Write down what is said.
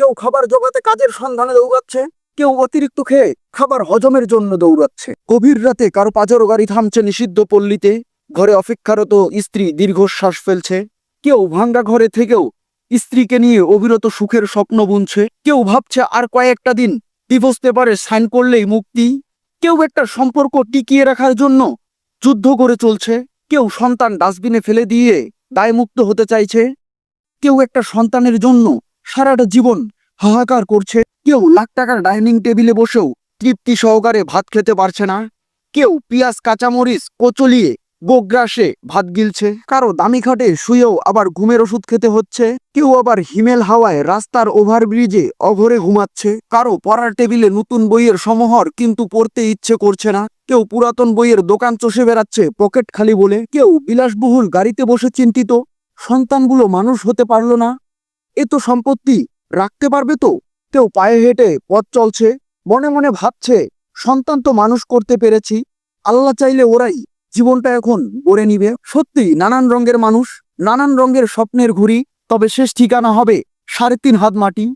কেউ খাবার জোগাতে কাজের সন্ধানে দৌড়াচ্ছে, কেউ অতিরিক্ত খেয়ে খাবার হজমের জন্য দৌড়াচ্ছে। গভীর রাতে কারও পাজর গাড়ি থামছে নিষিদ্ধ পল্লীতে, ঘরে অপেক্ষারত স্ত্রী দীর্ঘশ্বাস ফেলছে। কেউ ভাঙ্গা ঘরে থেকেও স্ত্রীকে নিয়ে অবিরত সুখের স্বপ্ন বুনছে। কেউ ভাবছে আর কয়েকটা দিন ডিভোর্স পারে সাইন করলেই মুক্তি। কেউ একটা সম্পর্ক টিকিয়ে রাখার জন্য যুদ্ধ করে চলছে। কেউ সন্তান ডাস্টবিনে ফেলে দিয়ে দায়মুক্ত হতে চাইছে। কেউ একটা সন্তানের জন্য সারাটা জীবন হাহাকার করছে। কেউ লাখ টাকার ডাইনিং টেবিলে বসেও তৃপ্তি সহকারে ভাত খেতে পারছে না। কেউ পিঁয়াজ, কাঁচামরিচ, কচলিয়ে গোগ্রাসে ভাত গিলছে। কারও দামি খাটে শুয়েও আবার ঘুমের ওষুধ খেতে হচ্ছে। কেউ আবার হিমেল হাওয়ায় রাস্তার ওভারব্রিজে অঘরে ঘুমাচ্ছে। কারও পড়ার টেবিলে নতুন বইয়ের সমাহার কিন্তু পড়তে ইচ্ছে করছে না। কেউ পুরাতন বইয়ের দোকান চষে বেড়াচ্ছে পকেট খালি বলে। কেউ বিলাসবহুল গাড়িতে বসে চিন্তিত। সন্তানগুলো মানুষ হতে পারল না। এ তো সম্পত্তি, রাখতে পারবে তো? কেউ পায়ে হেঁটে পথ চলছে, মনে মনে ভাবছে, সন্তান তো মানুষ করতে পেরেছি। আল্লাহ চাইলে ওরাই জীবনটা এখন গড়ে নিবে। সত্যি, নানান রঙের মানুষ, নানান রঙের স্বপ্নের ঘুরি তবে শেষ ঠিকানা হবে সাড়ে তিন হাত মাটি।